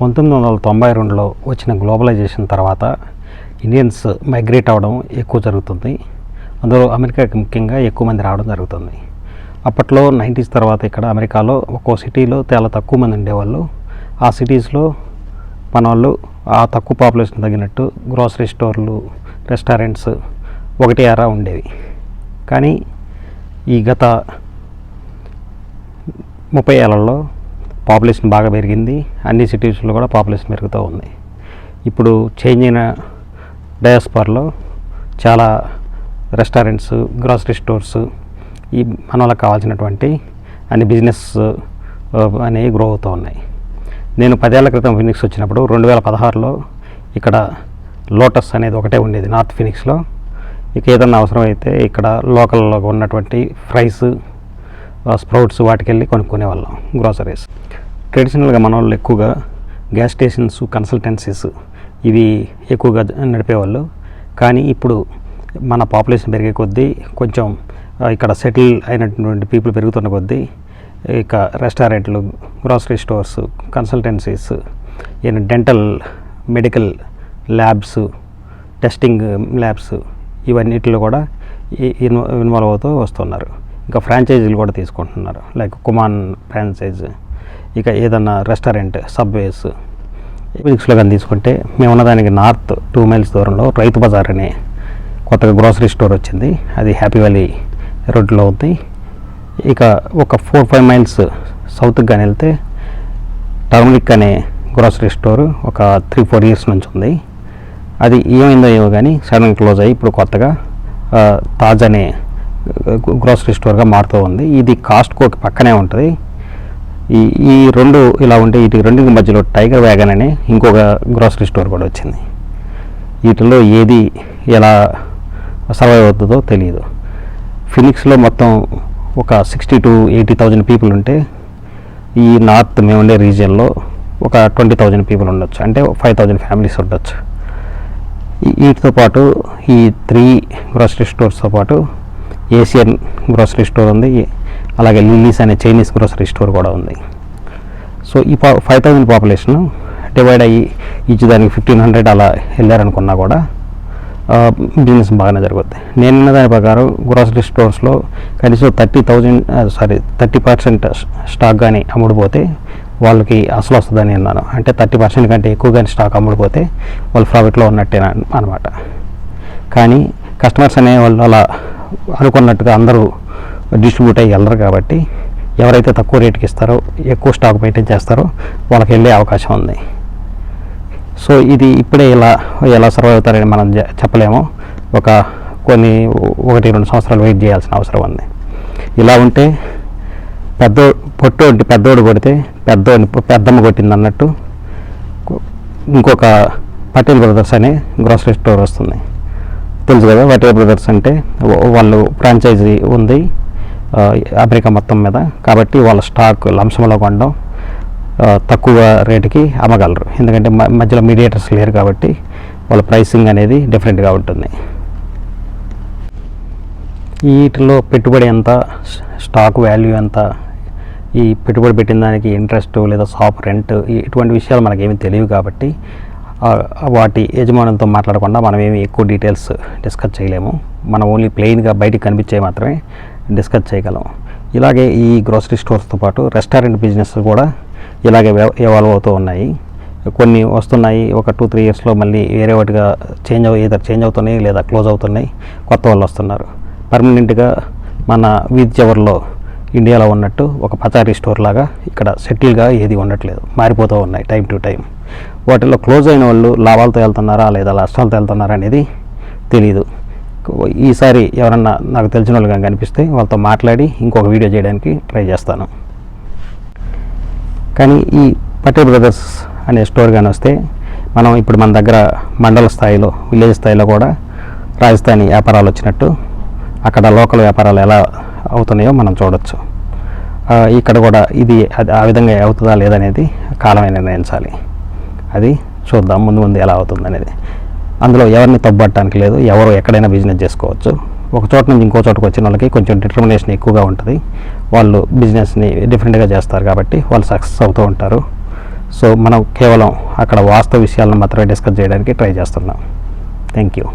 పంతొమ్మిది వందల తొంభై రెండులో వచ్చిన గ్లోబలైజేషన్ తర్వాత ఇండియన్స్ మైగ్రేట్ అవ్వడం ఎక్కువ జరుగుతుంది. అందులో అమెరికాకి ముఖ్యంగా ఎక్కువ మంది రావడం జరుగుతుంది. అప్పట్లో నైంటీస్ తర్వాత ఇక్కడ అమెరికాలో ఒక్కో సిటీలో చాలా తక్కువ మంది ఉండేవాళ్ళు. ఆ సిటీస్లో మన వాళ్ళు ఆ తక్కువ పాపులేషన్ తగినట్టు గ్రోసరీ స్టోర్లు రెస్టారెంట్స్ ఒకటి అరా ఉండేవి. కానీ ఈ గత ముప్పై ఏళ్ళలో పాపులేషన్ బాగా పెరిగింది. అన్ని సిటీస్లో కూడా పాపులేషన్ పెరుగుతూ ఉంది. ఇప్పుడు చేంజ్ అయిన డయాస్పార్లో చాలా రెస్టారెంట్స్ గ్రాసరీ స్టోర్స్ ఈ మన వాళ్ళకి కావాల్సినటువంటి అన్ని బిజినెస్ అనేవి గ్రో అవుతూ ఉన్నాయి. నేను పదేళ్ళ క్రితం ఫినిక్స్ వచ్చినప్పుడు రెండు వేల పదహారులో ఇక్కడ లోటస్ అనేది ఒకటే ఉండేది నార్త్ ఫినిక్స్లో ఇక ఏదన్నా అవసరం అయితే ఇక్కడ లోకల్లో ఉన్నటువంటి ఫ్రైస్ స్ప్రౌట్స్ వాటికెళ్ళి కొనుక్కునే వాళ్ళం గ్రోసరీస్. ట్రెడిషనల్గా మన వాళ్ళు ఎక్కువగా గ్యాస్ స్టేషన్స్ కన్సల్టెన్సీస్ ఇవి ఎక్కువగా నడిపేవాళ్ళు. కానీ ఇప్పుడు మన పాపులేషన్ పెరిగే కొద్దీ కొంచెం ఇక్కడ సెటిల్ అయినటువంటి పీపుల్ పెరుగుతున్న కొద్దీ ఇక రెస్టారెంట్లు గ్రోసరీ స్టోర్స్ కన్సల్టెన్సీస్ ఈయన dental medical labs testing labs ఇవన్నిటిలో కూడా ఇన్వాల్వ్ అవుతూ వస్తున్నారు. ఇంకా ఫ్రాంచైజీలు కూడా తీసుకుంటున్నారు. లైక్ కుమాన్ ఫ్రాంచైజ్ ఇక ఏదన్నా రెస్టారెంట్ సబ్వేస్ ఫిజిక్స్లో కానీ తీసుకుంటే మేము ఉన్నదానికి నార్త్ టూ మైల్స్ దూరంలో రైతు బజార్ అనే కొత్తగా గ్రోసరీ స్టోర్ వచ్చింది. అది హ్యాపీ వ్యాలీ రోడ్లో ఉంది. ఇక ఒక ఫోర్ ఫైవ్ మైల్స్ సౌత్కి కానీ వెళ్తే టర్మరిక్ అనే గ్రోసరీ స్టోర్ ఒక త్రీ ఫోర్ ఇయర్స్ నుంచి ఉంది. అది ఏమైందో ఏమో కానీ సడన్ క్లోజ్ అయ్యి ఇప్పుడు కొత్తగా తాజ్ అనే గ్రోసరీ స్టోర్గా మారుతూ ఉంది. ఇది కాస్ట్కోకి పక్కనే ఉంటుంది. ఈ ఈ రెండు ఇలా ఉంటే వీటి రెండింటి మధ్యలో టైగర్ వ్యాగన్ అనే ఇంకొక గ్రోసరీ స్టోర్ కూడా వచ్చింది. వీటిలో ఏది ఎలా సర్వైవ్ అవుతుందో తెలియదు ఫినిక్స్లో మొత్తం ఒక sixty to eighty thousand people ఉంటే ఈ నార్త్ మేము ఉండే రీజియన్లో ఒక ట్వంటీ థౌజండ్ పీపుల్ ఉండొచ్చు. అంటే ఫైవ్ థౌజండ్ ఫ్యామిలీస్ ఉండొచ్చు. వీటితో పాటు ఈ త్రీ గ్రోసరీ స్టోర్స్తో పాటు ఏషియన్ గ్రోసరీ స్టోర్ ఉంది. అలాగే లిల్లీస్ అనే చైనీస్ గ్రోసరీ స్టోర్ కూడా ఉంది. సో ఈ పా ఫైవ్ థౌజండ్ పాపులేషన్ డివైడ్ అయ్యి ఇచ్చి దానికి ఫిఫ్టీన్ హండ్రెడ్ అలా వెళ్ళారనుకున్నా కూడా బిజినెస్ బాగానే జరుగుద్ది. నేను దాని ప్రకారం గ్రోసరీ స్టోర్స్లో కనీసం thirty thousand sorry thirty percent stock కానీ అమ్ముడుపోతే వాళ్ళకి అసలు వస్తుందని అన్నాను. అంటే థర్టీ పర్సెంట్ కంటే ఎక్కువ కానీ స్టాక్ అమ్ముడుపోతే వాళ్ళు ప్రాఫిట్లో ఉన్నట్టే అనమాట కానీ కస్టమర్స్ అనే వాళ్ళు అలా అనుకున్నట్టుగా అందరూ డిస్ట్రిబ్యూట్ అయ్యి వెళ్ళరు కాబట్టి ఎవరైతే తక్కువ రేటుకి ఇస్తారో ఎక్కువ స్టాక్ మెయింటైన్ చేస్తారో వాళ్ళకి వెళ్ళే అవకాశం ఉంది. సో ఇది ఇప్పుడే ఇలా ఎలా సర్వ్ అవుతారని మనం చెప్పలేము. ఒక కొన్ని ఒకటి రెండు సంవత్సరాలు వెయిట్ చేయాల్సిన అవసరం ఉంది. ఇలా ఉంటే పెద్ద పొట్టోడి పెద్దోడు కొడితే పెద్దోడిని పెద్దమ్మ కొట్టింది అన్నట్టు ఇంకొక పటేల్ బ్రదర్స్ అనే గ్రోసరీ స్టోర్ వస్తుంది. తెలుసు కదా పటేల్ బ్రదర్స్ అంటే వాళ్ళు ఫ్రాంచైజీ ఉంది అమెరికా మొత్తం మీద. కాబట్టి వాళ్ళ స్టాక్ లంశంలో కొనడం తక్కువ రేటుకి అమ్మగలరు. ఎందుకంటే మధ్యలో మీడియేటర్స్ లేరు కాబట్టి వాళ్ళ ప్రైసింగ్ అనేది డిఫరెంట్గా ఉంటుంది. వీటిలో పెట్టుబడి ఎంత స్టాక్ వాల్యూ ఎంత ఈ పెట్టుబడి పెట్టిన దానికి ఇంట్రెస్ట్ లేదా షాప్ రెంట్ ఇటువంటి విషయాలు మనకేమీ తెలియవు కాబట్టి వాటి యజమానులతో మాట్లాడకుండా మనం ఏమి ఎక్కువ డీటెయిల్స్ డిస్కస్ చేయలేము. మనం ఓన్లీ ప్లెయిన్గా బయటికి కనిపించే మాత్రమే డిస్కస్ చేయగలం. ఇలాగే ఈ గ్రోసరీ స్టోర్స్తో పాటు రెస్టారెంట్ బిజినెస్ కూడా ఇలాగే ఎవాల్వ్ అవుతూ ఉన్నాయి. కొన్ని వస్తున్నాయి. ఒక టూ త్రీ ఇయర్స్లో మళ్ళీ వేరే వాటిగా చేంజ్ అవు ఏదో చేంజ్ అవుతున్నాయి లేదా క్లోజ్ అవుతున్నాయి. కొత్త వాళ్ళు వస్తున్నారు. పర్మనెంట్గా మన వీధి చివరిలో ఇండియాలో ఉన్నట్టు ఒక పచారీ స్టోర్ లాగా ఇక్కడ సెటిల్గా ఏది ఉండట్లేదు. మారిపోతూ ఉన్నాయి టైం టు టైం వాటిలో క్లోజ్ అయిన వాళ్ళు లాభాలతో వెళ్తున్నారా లేదా నష్టాలతో వెళ్తున్నారా అనేది తెలియదు ఈసారి ఎవరన్నా నాకు తెలిసిన వాళ్ళు కానీ కనిపిస్తే వాళ్ళతో మాట్లాడి ఇంకొక వీడియో చేయడానికి ట్రై చేస్తాను. కానీ ఈ పటేల్ బ్రదర్స్ అనే స్టోర్ కానీ వస్తే మనం ఇప్పుడు మన దగ్గర మండల స్థాయిలో విలేజ్ స్థాయిలో కూడా రాజధాని వ్యాపారాలు వచ్చినట్టు అక్కడ లోకల్ వ్యాపారాలు ఎలా అవుతున్నాయో మనం చూడొచ్చు. ఇక్కడ కూడా ఇది ఆ విధంగా అవుతుందా లేదనేది కాలమే నిర్ణయించాలి. అది చూద్దాం ముందు ముందు ఎలా అవుతుంది అనేది అందులో ఎవరిని తప్పట్టడానికి లేదు ఎవరు ఎక్కడైనా బిజినెస్ చేసుకోవచ్చు. ఒక చోట నుంచి ఇంకో చోటకి వచ్చిన వాళ్ళకి కొంచెం డిటర్మినేషన్ ఎక్కువగా ఉంటుంది. వాళ్ళు బిజినెస్ని డిఫరెంట్గా చేస్తారు కాబట్టి వాళ్ళు సక్సెస్ అవుతూ ఉంటారు. సో మనం కేవలం అక్కడ వాస్తవ విషయాలను మాత్రమే డిస్కస్ చేయడానికి ట్రై చేస్తున్నాం. Thank you